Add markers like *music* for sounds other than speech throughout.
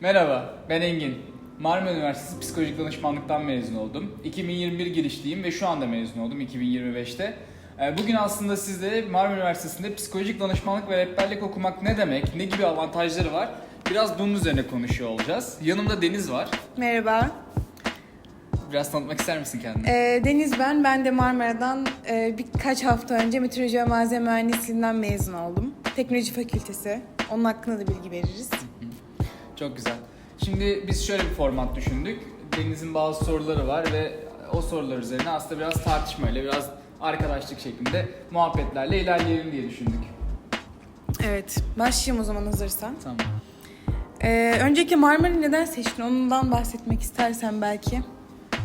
Merhaba, ben Engin. Marmara Üniversitesi Psikolojik Danışmanlıktan mezun oldum. 2021 girişliyim ve şu anda mezun oldum 2025'te. Ee, Bugün aslında sizlere Marmara Üniversitesi'nde psikolojik danışmanlık ve rehberlik okumak ne demek, ne gibi avantajları var biraz bunun üzerine konuşuyor olacağız. Yanımda Deniz var. Merhaba, Biraz tanıtmak ister misin kendini? Ee, Deniz ben. Ben de Marmara'dan e, birkaç hafta önce meteoroloji ve malzeme mühendisliğinden mezun oldum. Teknoloji fakültesi. Onun hakkında da bilgi veririz. Çok güzel. Şimdi biz şöyle bir format düşündük. Deniz'in bazı soruları var ve o sorular üzerine aslında biraz tartışmayla, biraz arkadaşlık şeklinde muhabbetlerle ilerleyelim diye düşündük. Evet, başlayayım o zaman hazırsan. Tamam. Ee, öncelikle Marmara'yı neden seçtin? Ondan bahsetmek istersen belki.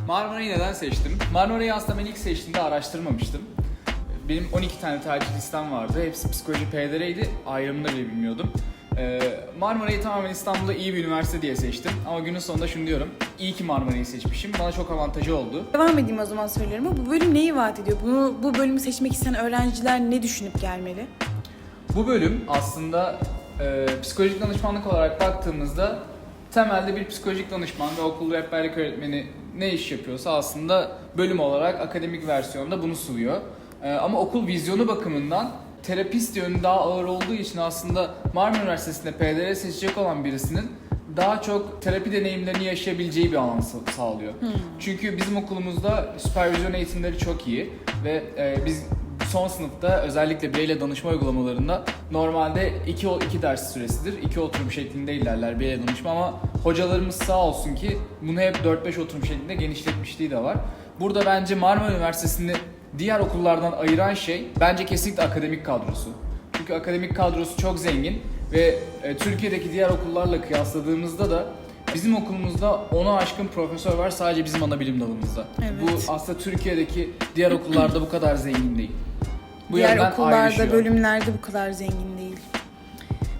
Marmara'yı neden seçtim? Marmara'yı aslında ben ilk seçtiğimde araştırmamıştım. Benim 12 tane tercih listem vardı. Hepsi psikoloji PDR'ydi. Ayrımını bile bilmiyordum. Ee, Marmara'yı tamamen İstanbul'da iyi bir üniversite diye seçtim. Ama günün sonunda şunu diyorum. İyi ki Marmara'yı seçmişim. Bana çok avantajı oldu. Devam edeyim o zaman sorularıma. Bu bölüm neyi vaat ediyor? Bunu, bu bölümü seçmek isteyen öğrenciler ne düşünüp gelmeli? Bu bölüm aslında e, psikolojik danışmanlık olarak baktığımızda temelde bir psikolojik danışman ve okul rehberlik öğretmeni ne iş yapıyorsa aslında bölüm olarak akademik versiyonda bunu sunuyor. E, ama okul vizyonu bakımından terapist yönü daha ağır olduğu için aslında Marmara Üniversitesi'nde PDR seçecek olan birisinin daha çok terapi deneyimlerini yaşayabileceği bir alan sa- sağlıyor. Çünkü bizim okulumuzda süpervizyon eğitimleri çok iyi ve e, biz son sınıfta özellikle bireyle danışma uygulamalarında normalde iki, iki ders süresidir. iki oturum şeklinde ilerler bireyle danışma ama hocalarımız sağ olsun ki bunu hep 4-5 oturum şeklinde genişletmişliği de var. Burada bence Marmara Üniversitesi'ni diğer okullardan ayıran şey bence kesinlikle akademik kadrosu. Çünkü akademik kadrosu çok zengin ve e, Türkiye'deki diğer okullarla kıyasladığımızda da bizim okulumuzda 10'a aşkın profesör var sadece bizim ana bilim dalımızda. Evet. Bu aslında Türkiye'deki diğer okullarda bu kadar zengin değil. Bu Diğer okullarda, ayrışıyor. bölümlerde bu kadar zengin değil.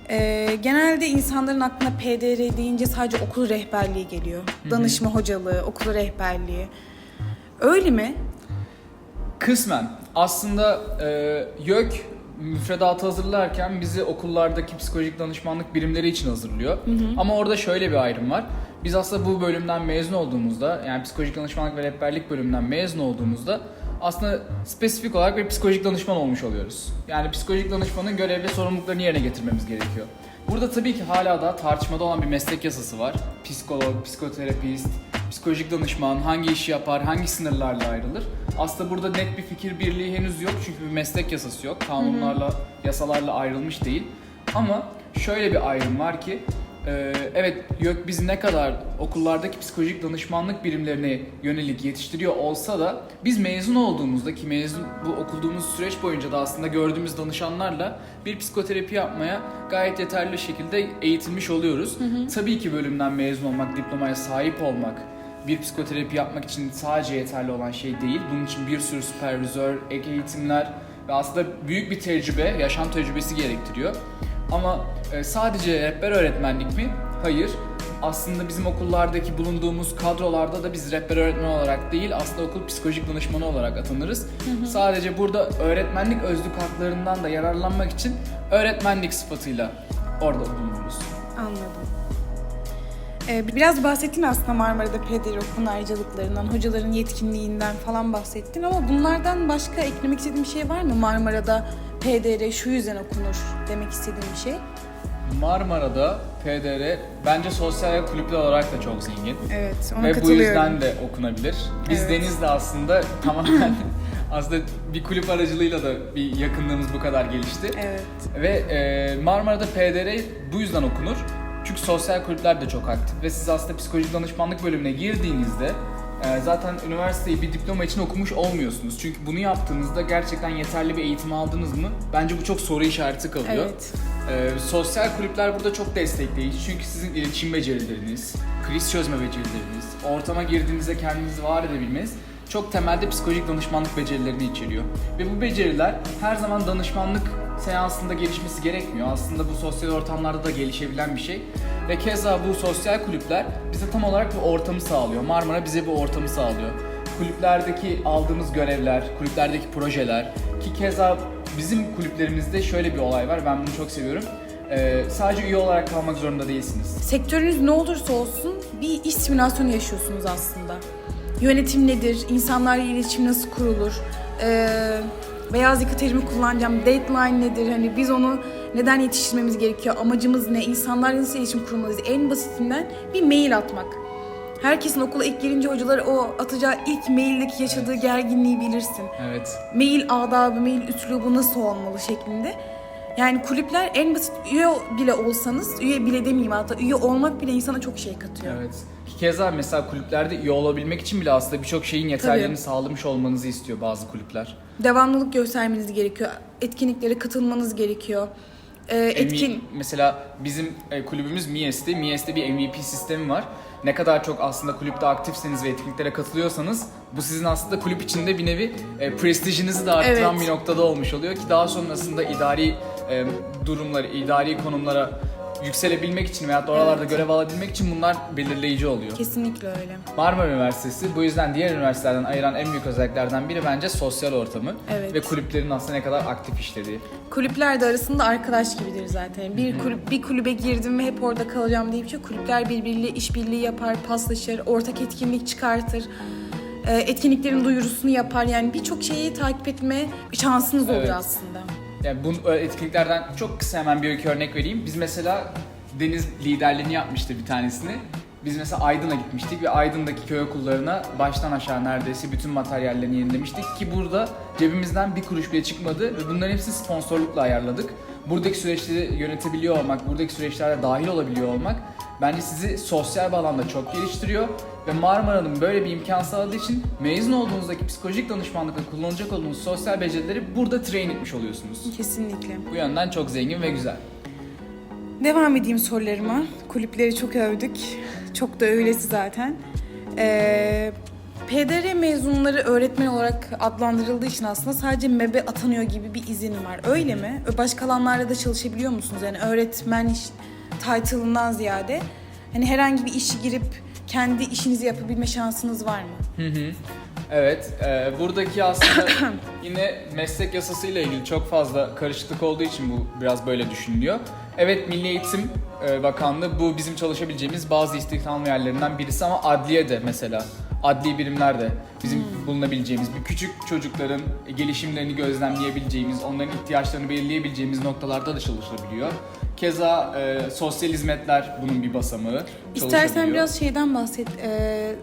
Ee, genelde insanların aklına PDR deyince sadece okul rehberliği geliyor. Danışma hocalığı, okul rehberliği. Öyle mi? Kısmen. Aslında e, YÖK müfredatı hazırlarken bizi okullardaki psikolojik danışmanlık birimleri için hazırlıyor. Ama orada şöyle bir ayrım var. Biz aslında bu bölümden mezun olduğumuzda, yani psikolojik danışmanlık ve rehberlik bölümünden mezun olduğumuzda aslında spesifik olarak bir psikolojik danışman olmuş oluyoruz. Yani psikolojik danışmanın görev ve sorumluluklarını yerine getirmemiz gerekiyor. Burada tabii ki hala da tartışmada olan bir meslek yasası var. Psikolog, psikoterapist, psikolojik danışman hangi işi yapar, hangi sınırlarla ayrılır? Aslında burada net bir fikir birliği henüz yok çünkü bir meslek yasası yok. Kanunlarla, yasalarla ayrılmış değil. Ama şöyle bir ayrım var ki e, evet YÖK biz ne kadar okullardaki psikolojik danışmanlık birimlerine yönelik yetiştiriyor olsa da biz mezun olduğumuzda ki mezun bu okuduğumuz süreç boyunca da aslında gördüğümüz danışanlarla bir psikoterapi yapmaya gayet yeterli şekilde eğitilmiş oluyoruz. Tabii ki bölümden mezun olmak, diplomaya sahip olmak, bir psikoterapi yapmak için sadece yeterli olan şey değil. Bunun için bir sürü süpervizör, ek eğitimler ve aslında büyük bir tecrübe, yaşam tecrübesi gerektiriyor. Ama e, sadece rehber öğretmenlik mi? Hayır. Aslında bizim okullardaki bulunduğumuz kadrolarda da biz rehber öğretmen olarak değil aslında okul psikolojik danışmanı olarak atanırız. Sadece burada öğretmenlik özlük haklarından da yararlanmak için öğretmenlik sıfatıyla orada bulunuruz. Anladım. Ee, biraz bahsettin aslında Marmara'da okulun ayrıcalıklarından, hocaların yetkinliğinden falan bahsettin ama bunlardan başka eklemek istediğin bir şey var mı? Marmara'da PDR şu yüzden okunur demek istediğin bir şey. Marmara'da PDR bence sosyal kulüpler olarak da çok zengin. Evet, ona Ve bu yüzden de okunabilir. Biz Evet. Deniz'le aslında *laughs* tamamen aslında bir kulüp aracılığıyla da bir yakınlığımız bu kadar gelişti. Evet. Ve e, Marmara'da PDR bu yüzden okunur. Çünkü sosyal kulüpler de çok aktif ve siz aslında psikolojik danışmanlık bölümüne girdiğinizde e, zaten üniversiteyi bir diploma için okumuş olmuyorsunuz. Çünkü bunu yaptığınızda gerçekten yeterli bir eğitim aldınız mı? Bence bu çok soru işareti kalıyor. Evet. Ee, sosyal kulüpler burada çok destekleyici çünkü sizin iletişim becerileriniz, kriz çözme becerileriniz, ortama girdiğinizde kendinizi var edebilmeniz çok temelde psikolojik danışmanlık becerilerini içeriyor. Ve bu beceriler her zaman danışmanlık seansında gelişmesi gerekmiyor. Aslında bu sosyal ortamlarda da gelişebilen bir şey. Ve keza bu sosyal kulüpler bize tam olarak bu ortamı sağlıyor. Marmara bize bu ortamı sağlıyor. Kulüplerdeki aldığımız görevler, kulüplerdeki projeler ki keza bizim kulüplerimizde şöyle bir olay var. Ben bunu çok seviyorum. e, sadece üye olarak kalmak zorunda değilsiniz. Sektörünüz ne olursa olsun bir iş simülasyonu yaşıyorsunuz aslında. Yönetim nedir? İnsanlarla iletişim nasıl kurulur? Ee, beyaz yaka terimi kullanacağım. Deadline nedir? Hani biz onu neden yetiştirmemiz gerekiyor? Amacımız ne? İnsanlarla nasıl iletişim kurmalıyız? En basitinden bir mail atmak. Herkesin okula ilk gelince hocalar o atacağı ilk maildeki yaşadığı gerginliği bilirsin. Evet. mail adabı, mail üslubu nasıl olmalı şeklinde. Yani kulüpler en basit üye bile olsanız, üye bile demeyeyim hatta üye olmak bile insana çok şey katıyor. Evet. Keza mesela kulüplerde üye olabilmek için bile aslında birçok şeyin yeterlerini Tabii. sağlamış olmanızı istiyor bazı kulüpler. Devamlılık göstermeniz gerekiyor. Etkinliklere katılmanız gerekiyor. Ee, etkin MV mesela bizim e, kulübümüz Mies'te. Mies'te bir MVP sistemi var. Ne kadar çok aslında kulüpte aktifseniz ve etkinliklere katılıyorsanız bu sizin aslında kulüp içinde bir nevi e, prestijinizi de arttıran Evet. bir noktada olmuş oluyor ki daha sonrasında idari e, durumları, idari konumlara yükselebilmek için da oralarda görev alabilmek için bunlar belirleyici oluyor. kesinlikle öyle. Marmara Üniversitesi bu yüzden diğer üniversitelerden ayıran en büyük özelliklerden biri bence sosyal ortamı Evet. ve kulüplerin aslında ne kadar aktif işlediği. Kulüpler de arasında arkadaş gibidir zaten. Bir kulüp bir kulübe girdim ve hep orada kalacağım diye bir şey. yok. Kulüpler birbiriyle işbirliği yapar, paslaşır, ortak etkinlik çıkartır. Ee, etkinliklerin duyurusunu yapar. Yani birçok şeyi takip etme şansınız oluyor Evet. aslında. Yani bu e, etkinliklerden çok kısa hemen bir iki örnek vereyim. Biz mesela Deniz liderliğini yapmıştı bir tanesini. Biz mesela Aydın'a gitmiştik ve Aydın'daki köy okullarına baştan aşağı neredeyse bütün materyallerini yenilemiştik ki burada cebimizden bir kuruş bile çıkmadı ve bunların hepsini sponsorlukla ayarladık. Buradaki süreçleri yönetebiliyor olmak, buradaki süreçlere dahil olabiliyor olmak bence sizi sosyal bağlamda çok geliştiriyor ve Marmara'nın böyle bir imkan sağladığı için mezun olduğunuzdaki psikolojik danışmanlıkta kullanacak olduğunuz sosyal becerileri burada train etmiş oluyorsunuz. Kesinlikle. Bu yönden çok zengin ve güzel. Devam edeyim sorularıma. Kulüpleri çok övdük. Çok da öylesi zaten. Ee, PDR mezunları öğretmen olarak adlandırıldığı için aslında sadece MEB'e atanıyor gibi bir izin var. Öyle mi? Başka alanlarda da çalışabiliyor musunuz? Yani öğretmen title'ından ziyade hani herhangi bir işe girip kendi işinizi yapabilme şansınız var mı? Hı hı. Evet, e, buradaki aslında *coughs* yine meslek yasasıyla ilgili çok fazla karışıklık olduğu için bu biraz böyle düşünülüyor. Evet, Milli Eğitim e, Bakanlığı bu bizim çalışabileceğimiz bazı istihdam yerlerinden birisi ama adliye de mesela adli birimler de bizim bulunabileceğimiz, bir küçük çocukların gelişimlerini gözlemleyebileceğimiz, onların ihtiyaçlarını belirleyebileceğimiz noktalarda da çalışılabiliyor. Keza e, sosyal hizmetler bunun bir basamağı. İstersen biraz şeyden bahset. Ee,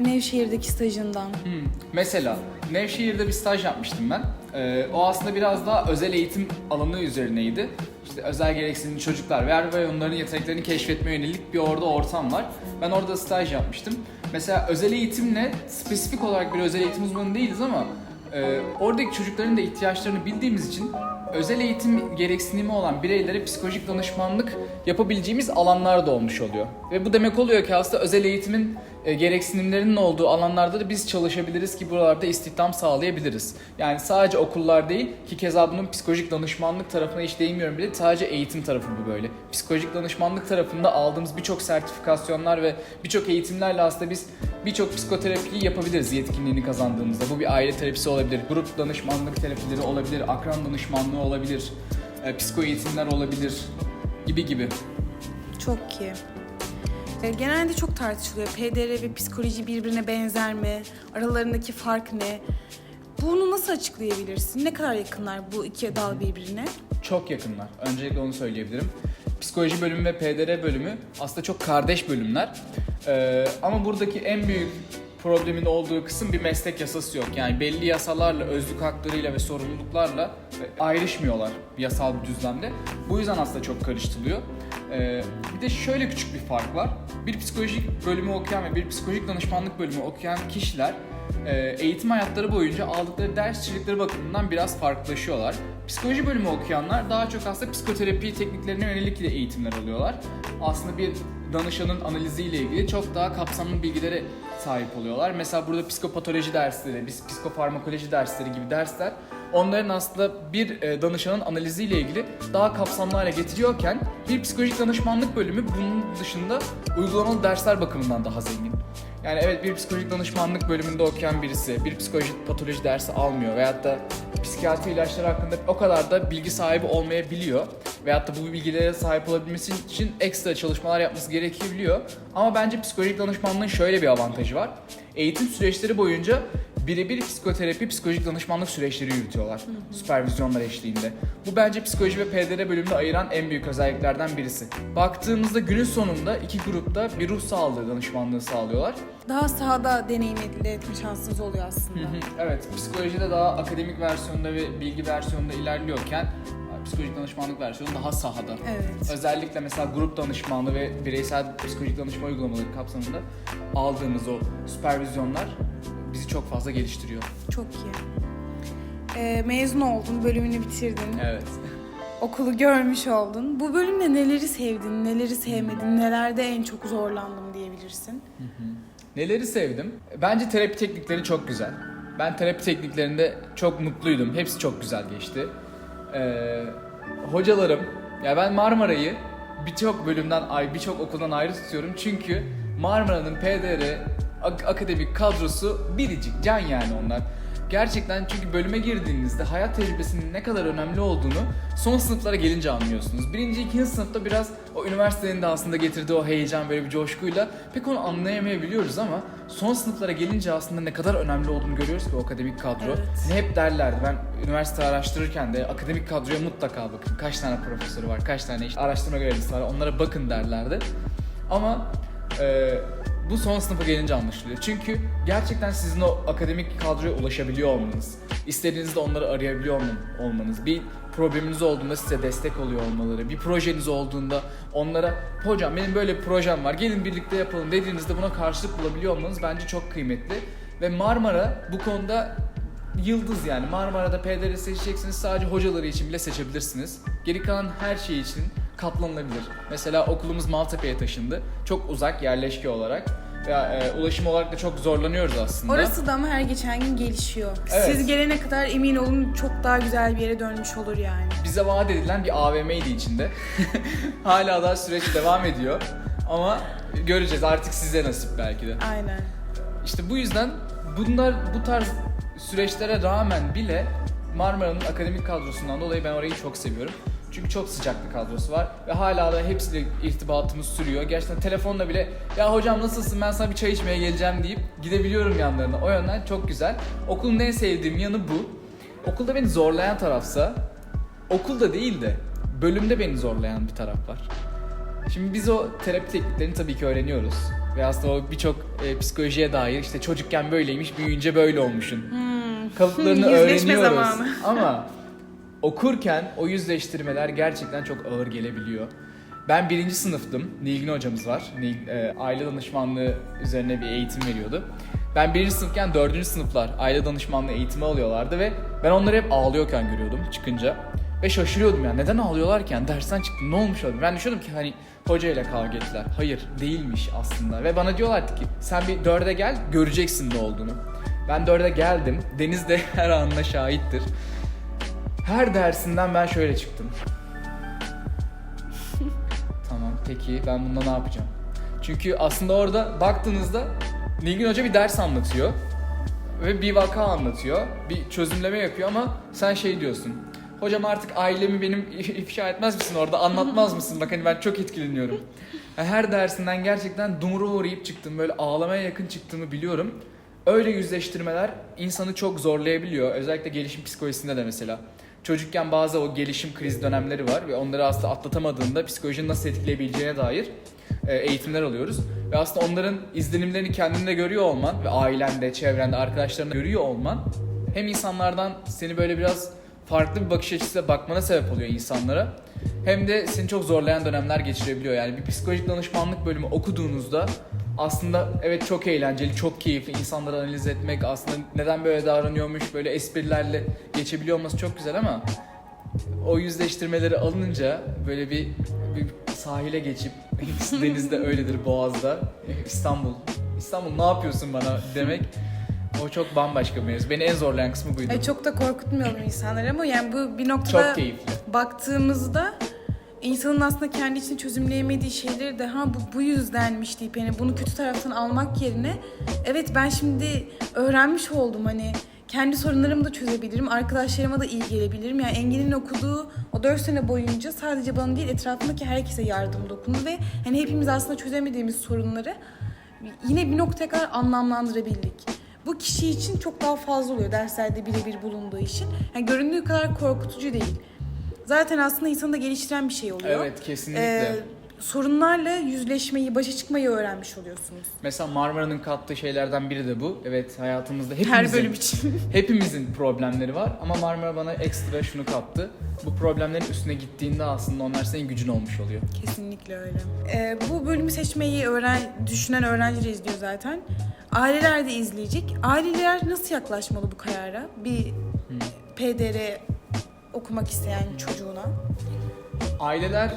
Nevşehir'deki stajından. Hmm, Mesela Nevşehir'de bir staj yapmıştım ben. Ee, o aslında biraz daha özel eğitim alanı üzerineydi. İşte özel gereksinimli çocuklar ve onların yeteneklerini keşfetmeye yönelik bir orada ortam var. Ben orada staj yapmıştım. Mesela özel eğitimle spesifik olarak bir özel eğitim uzmanı değiliz ama e, oradaki çocukların da ihtiyaçlarını bildiğimiz için özel eğitim gereksinimi olan bireylere psikolojik danışmanlık yapabileceğimiz alanlar da olmuş oluyor. Ve bu demek oluyor ki aslında özel eğitimin e, gereksinimlerinin olduğu alanlarda da biz çalışabiliriz ki buralarda istihdam sağlayabiliriz. Yani sadece okullar değil ki keza bunun psikolojik danışmanlık tarafına hiç değinmiyorum bile sadece eğitim tarafı bu böyle. Psikolojik danışmanlık tarafında aldığımız birçok sertifikasyonlar ve birçok eğitimlerle aslında biz birçok psikoterapiyi yapabiliriz yetkinliğini kazandığımızda. Bu bir aile terapisi olabilir, grup danışmanlık terapileri olabilir, akran danışmanlığı olabilir, e, psiko eğitimler olabilir gibi gibi. Çok iyi. E, Genelde çok tartışılıyor. PDR ve psikoloji birbirine benzer mi? Aralarındaki fark ne? Bunu nasıl açıklayabilirsin? Ne kadar yakınlar bu iki dal birbirine? Çok yakınlar. Öncelikle onu söyleyebilirim. Psikoloji bölümü ve PDR bölümü aslında çok kardeş bölümler. Ee, ama buradaki en büyük problemin olduğu kısım bir meslek yasası yok. Yani belli yasalarla, özlük haklarıyla ve sorumluluklarla ayrışmıyorlar yasal bir düzlemde. Bu yüzden aslında çok karıştırılıyor. Ee, bir de şöyle küçük bir fark var. Bir psikolojik bölümü okuyan ve bir psikolojik danışmanlık bölümü okuyan kişiler e, eğitim hayatları boyunca aldıkları ders içerikleri bakımından biraz farklılaşıyorlar. Psikoloji bölümü okuyanlar daha çok aslında psikoterapi tekniklerine yönelik de eğitimler alıyorlar. Aslında bir danışanın analiziyle ilgili çok daha kapsamlı bilgilere sahip oluyorlar. Mesela burada psikopatoloji dersleri, psikofarmakoloji dersleri gibi dersler onların aslında bir e, danışanın analiziyle ilgili daha kapsamlı hale getiriyorken bir psikolojik danışmanlık bölümü bunun dışında uygulamalı dersler bakımından daha zengin. Yani evet bir psikolojik danışmanlık bölümünde okuyan birisi bir psikolojik patoloji dersi almıyor veyahut da psikiyatri ilaçları hakkında o kadar da bilgi sahibi olmayabiliyor. Veyahut da bu bilgilere sahip olabilmesi için ekstra çalışmalar yapması gerekebiliyor. Ama bence psikolojik danışmanlığın şöyle bir avantajı var. Eğitim süreçleri boyunca birebir psikoterapi, psikolojik danışmanlık süreçleri yürütüyorlar. Süpervizyonlar eşliğinde. Bu bence psikoloji ve PDR bölümünü ayıran en büyük özelliklerden birisi. Baktığımızda günün sonunda iki grupta bir ruh sağlığı danışmanlığı sağlıyorlar. Daha sahada deneyim elde etme şansınız oluyor aslında. Evet, psikolojide daha akademik versiyonda ve bilgi versiyonunda ilerliyorken psikolojik danışmanlık versiyonu daha sahada. Evet. Özellikle mesela grup danışmanlığı ve bireysel psikolojik danışma uygulamaları kapsamında aldığımız o süpervizyonlar bizi çok fazla geliştiriyor. Çok iyi. Ee, mezun oldun, bölümünü bitirdin. Evet. Okulu görmüş oldun. Bu bölümde neleri sevdin, neleri sevmedin, nelerde en çok zorlandım diyebilirsin. Neleri sevdim? Bence terapi teknikleri çok güzel. Ben terapi tekniklerinde çok mutluydum. Hepsi çok güzel geçti. Ee, hocalarım, ya ben Marmara'yı birçok bölümden, ay birçok okuldan ayrı tutuyorum. Çünkü Marmara'nın PDR ak- akademik kadrosu biricik, can yani onlar. Gerçekten çünkü bölüme girdiğinizde hayat tecrübesinin ne kadar önemli olduğunu son sınıflara gelince anlıyorsunuz. Birinci, ikinci sınıfta biraz o üniversitenin de aslında getirdiği o heyecan böyle bir coşkuyla pek onu anlayamayabiliyoruz ama son sınıflara gelince aslında ne kadar önemli olduğunu görüyoruz ki o akademik kadro. Evet. Ne hep derlerdi ben üniversite araştırırken de akademik kadroya mutlaka bakın. Kaç tane profesörü var, kaç tane işte araştırma görevlisi var onlara bakın derlerdi. Ama e, bu son sınıfa gelince anlaşılıyor. Çünkü gerçekten sizin o akademik kadroya ulaşabiliyor olmanız, istediğinizde onları arayabiliyor olman- olmanız, bir probleminiz olduğunda size destek oluyor olmaları, bir projeniz olduğunda onlara hocam benim böyle bir projem var gelin birlikte yapalım dediğinizde buna karşılık bulabiliyor olmanız bence çok kıymetli. Ve Marmara bu konuda yıldız yani. Marmara'da PDR seçeceksiniz sadece hocaları için bile seçebilirsiniz. Geri kalan her şey için katlanılabilir. Mesela okulumuz Maltepe'ye taşındı. Çok uzak yerleşke olarak. Ve e, ulaşım olarak da çok zorlanıyoruz aslında. Orası da ama her geçen gün gelişiyor. Evet. Siz gelene kadar emin olun çok daha güzel bir yere dönmüş olur yani. Bize vaat edilen bir AVM'ydi içinde. *laughs* Hala daha süreç devam ediyor. Ama göreceğiz artık size nasip belki de. Aynen. İşte bu yüzden bunlar bu tarz süreçlere rağmen bile Marmara'nın akademik kadrosundan dolayı ben orayı çok seviyorum. Çünkü çok sıcak bir kadrosu var ve hala da hepsiyle irtibatımız sürüyor. Gerçekten telefonla bile ya hocam nasılsın ben sana bir çay içmeye geleceğim deyip gidebiliyorum yanlarına. O yönden çok güzel. Okulun en sevdiğim yanı bu. Okulda beni zorlayan tarafsa okulda değil de bölümde beni zorlayan bir taraf var. Şimdi biz o terapi tekniklerini tabii ki öğreniyoruz. Ve aslında o birçok e, psikolojiye dair işte çocukken böyleymiş, büyüyünce böyle olmuşsun. Kalıplarını *laughs* Yüzleşme öğreniyoruz. zamanı. Ama okurken o yüzleştirmeler gerçekten çok ağır gelebiliyor. Ben birinci sınıftım. Nilgün hocamız var. Nil- e, aile danışmanlığı üzerine bir eğitim veriyordu. Ben birinci sınıfken dördüncü sınıflar aile danışmanlığı eğitimi alıyorlardı ve ben onları hep ağlıyorken görüyordum çıkınca. Ve şaşırıyordum yani neden ağlıyorlarken dersten çıktım ne olmuş oldu. Ben düşünüyordum ki hani hocayla kavga ettiler. Hayır değilmiş aslında. Ve bana diyorlardı ki sen bir dörde gel göreceksin ne olduğunu. Ben dörde geldim. Deniz de *laughs* her anına şahittir. Her dersinden ben şöyle çıktım. *laughs* tamam peki ben bunda ne yapacağım? Çünkü aslında orada baktığınızda Nilgün Hoca bir ders anlatıyor. Ve bir vaka anlatıyor. Bir çözümleme yapıyor ama sen şey diyorsun. Hocam artık ailemi benim *laughs* ifşa etmez misin orada anlatmaz *laughs* mısın? Bak hani ben çok etkileniyorum. Her dersinden gerçekten dumura uğrayıp çıktım. Böyle ağlamaya yakın çıktığımı biliyorum. Öyle yüzleştirmeler insanı çok zorlayabiliyor. Özellikle gelişim psikolojisinde de mesela. Çocukken bazı o gelişim kriz dönemleri var ve onları aslında atlatamadığında psikolojinin nasıl etkileyebileceğine dair e, eğitimler alıyoruz. Ve aslında onların izlenimlerini kendinde görüyor olman ve ailende, çevrende, arkadaşlarında görüyor olman hem insanlardan seni böyle biraz farklı bir bakış açısıyla bakmana sebep oluyor insanlara. Hem de seni çok zorlayan dönemler geçirebiliyor. Yani bir psikolojik danışmanlık bölümü okuduğunuzda aslında evet çok eğlenceli, çok keyifli. insanları analiz etmek, aslında neden böyle davranıyormuş, böyle esprilerle geçebiliyor olması çok güzel ama o yüzleştirmeleri alınınca böyle bir, bir sahile geçip *laughs* denizde öyledir Boğaz'da İstanbul İstanbul ne yapıyorsun bana demek o çok bambaşka bir mevzu. Beni en zorlayan kısmı buydu. Ay çok da korkutmayalım insanları ama yani bu bir noktada Çok keyifli. baktığımızda insanın aslında kendi için çözümleyemediği şeyleri de ha bu bu yüzdenmiş deyip yani bunu kötü taraftan almak yerine evet ben şimdi öğrenmiş oldum hani kendi sorunlarımı da çözebilirim. Arkadaşlarıma da iyi gelebilirim. Yani Engin'in okuduğu o 4 sene boyunca sadece bana değil etrafımdaki herkese yardım dokundu ve hani hepimiz aslında çözemediğimiz sorunları yine bir noktaya kadar anlamlandırabildik. Bu kişi için çok daha fazla oluyor derslerde birebir bulunduğu için. Yani göründüğü kadar korkutucu değil. Zaten aslında insanı da geliştiren bir şey oluyor. Evet kesinlikle. Ee, sorunlarla yüzleşmeyi, başa çıkmayı öğrenmiş oluyorsunuz. Mesela Marmara'nın kattığı şeylerden biri de bu. Evet hayatımızda hepimizin, Her bölüm için. *laughs* hepimizin problemleri var ama Marmara bana ekstra şunu kattı. Bu problemlerin üstüne gittiğinde aslında onlar senin gücün olmuş oluyor. Kesinlikle öyle. Ee, bu bölümü seçmeyi öğren düşünen öğrenciler izliyor zaten. Aileler de izleyecek. Aileler nasıl yaklaşmalı bu karara? Bir PDR okumak isteyen çocuğuna. Aileler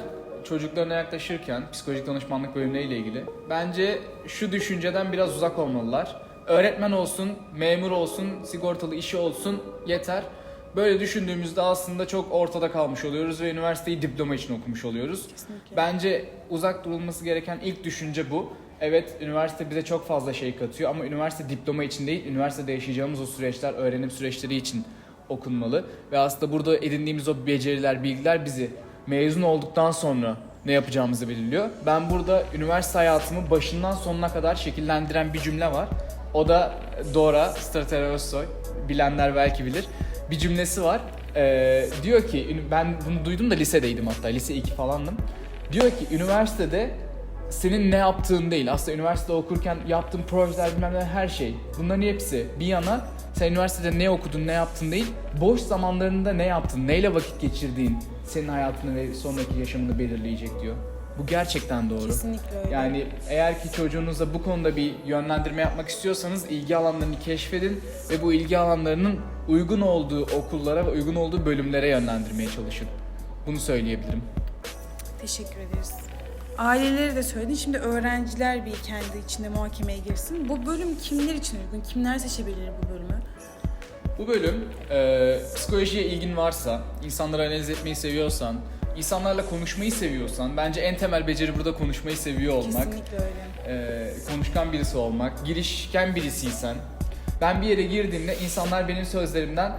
çocuklarına yaklaşırken psikolojik danışmanlık bölümleriyle ilgili bence şu düşünceden biraz uzak olmalılar. Öğretmen olsun, memur olsun, sigortalı işi olsun yeter. Böyle düşündüğümüzde aslında çok ortada kalmış oluyoruz ve üniversiteyi diploma için okumuş oluyoruz. Kesinlikle. Bence uzak durulması gereken ilk düşünce bu. Evet üniversite bize çok fazla şey katıyor ama üniversite diploma için değil, üniversitede yaşayacağımız o süreçler, öğrenim süreçleri için okunmalı. Ve aslında burada edindiğimiz o beceriler, bilgiler bizi mezun olduktan sonra ne yapacağımızı belirliyor. Ben burada üniversite hayatımı başından sonuna kadar şekillendiren bir cümle var. O da Dora Strater Özsoy. Bilenler belki bilir. Bir cümlesi var. Ee, diyor ki, ben bunu duydum da lisedeydim hatta, lise 2 falandım. Diyor ki üniversitede senin ne yaptığın değil. Aslında üniversitede okurken yaptığın projeler bilmem ne her şey. Bunların hepsi bir yana sen üniversitede ne okudun, ne yaptın değil. Boş zamanlarında ne yaptın, neyle vakit geçirdiğin senin hayatını ve sonraki yaşamını belirleyecek diyor. Bu gerçekten doğru. Kesinlikle öyle. Yani eğer ki çocuğunuza bu konuda bir yönlendirme yapmak istiyorsanız ilgi alanlarını keşfedin ve bu ilgi alanlarının uygun olduğu okullara ve uygun olduğu bölümlere yönlendirmeye çalışın. Bunu söyleyebilirim. Teşekkür ederiz. Aileleri de söyledin. Şimdi öğrenciler bir kendi içinde muhakemeye girsin. Bu bölüm kimler için uygun? Kimler seçebilir bu bölümü? Bu bölüm e, psikolojiye ilgin varsa, insanları analiz etmeyi seviyorsan, insanlarla konuşmayı seviyorsan, bence en temel beceri burada konuşmayı seviyor olmak. Kesinlikle öyle. e, konuşkan birisi olmak, girişken birisiysen, ben bir yere girdiğimde insanlar benim sözlerimden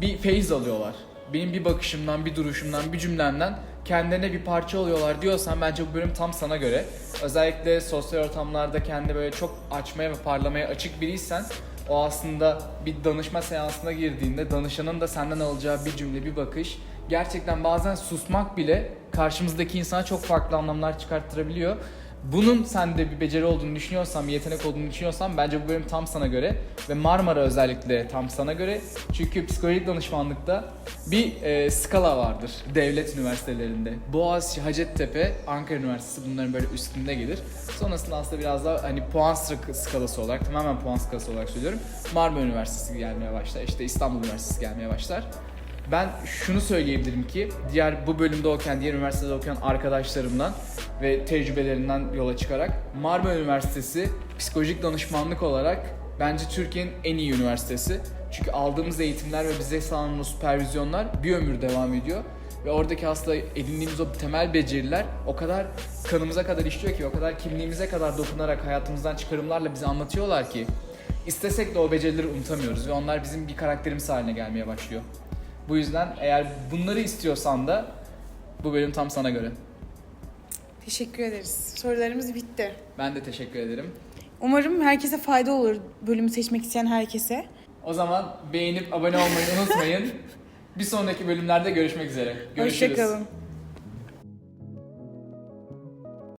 bir feyiz alıyorlar. Benim bir bakışımdan, bir duruşumdan, bir cümlemden kendilerine bir parça alıyorlar diyorsan bence bu bölüm tam sana göre. Özellikle sosyal ortamlarda kendi böyle çok açmaya ve parlamaya açık biriysen o aslında bir danışma seansına girdiğinde danışanın da senden alacağı bir cümle, bir bakış gerçekten bazen susmak bile karşımızdaki insana çok farklı anlamlar çıkarttırabiliyor. Bunun sende bir beceri olduğunu düşünüyorsan, bir yetenek olduğunu düşünüyorsan bence bu bölüm tam sana göre ve Marmara özellikle tam sana göre. Çünkü psikolojik danışmanlıkta bir e, skala vardır devlet üniversitelerinde. Boğaziçi, Hacettepe, Ankara Üniversitesi bunların böyle üstünde gelir. Sonrasında aslında biraz daha hani puan skalası olarak, tamamen puan skalası olarak söylüyorum. Marmara Üniversitesi gelmeye başlar, işte İstanbul Üniversitesi gelmeye başlar. Ben şunu söyleyebilirim ki diğer bu bölümde okuyan, diğer üniversitede okuyan arkadaşlarımdan ve tecrübelerinden yola çıkarak Marmara Üniversitesi psikolojik danışmanlık olarak bence Türkiye'nin en iyi üniversitesi. Çünkü aldığımız eğitimler ve bize sağlanan süpervizyonlar bir ömür devam ediyor. Ve oradaki aslında edindiğimiz o temel beceriler o kadar kanımıza kadar işliyor ki, o kadar kimliğimize kadar dokunarak hayatımızdan çıkarımlarla bize anlatıyorlar ki istesek de o becerileri unutamıyoruz ve onlar bizim bir karakterimiz haline gelmeye başlıyor. Bu yüzden eğer bunları istiyorsan da bu bölüm tam sana göre. Teşekkür ederiz. Sorularımız bitti. Ben de teşekkür ederim. Umarım herkese fayda olur bölümü seçmek isteyen herkese. O zaman beğenip abone olmayı unutmayın. *laughs* Bir sonraki bölümlerde görüşmek üzere. Görüşürüz. Hoşçakalın.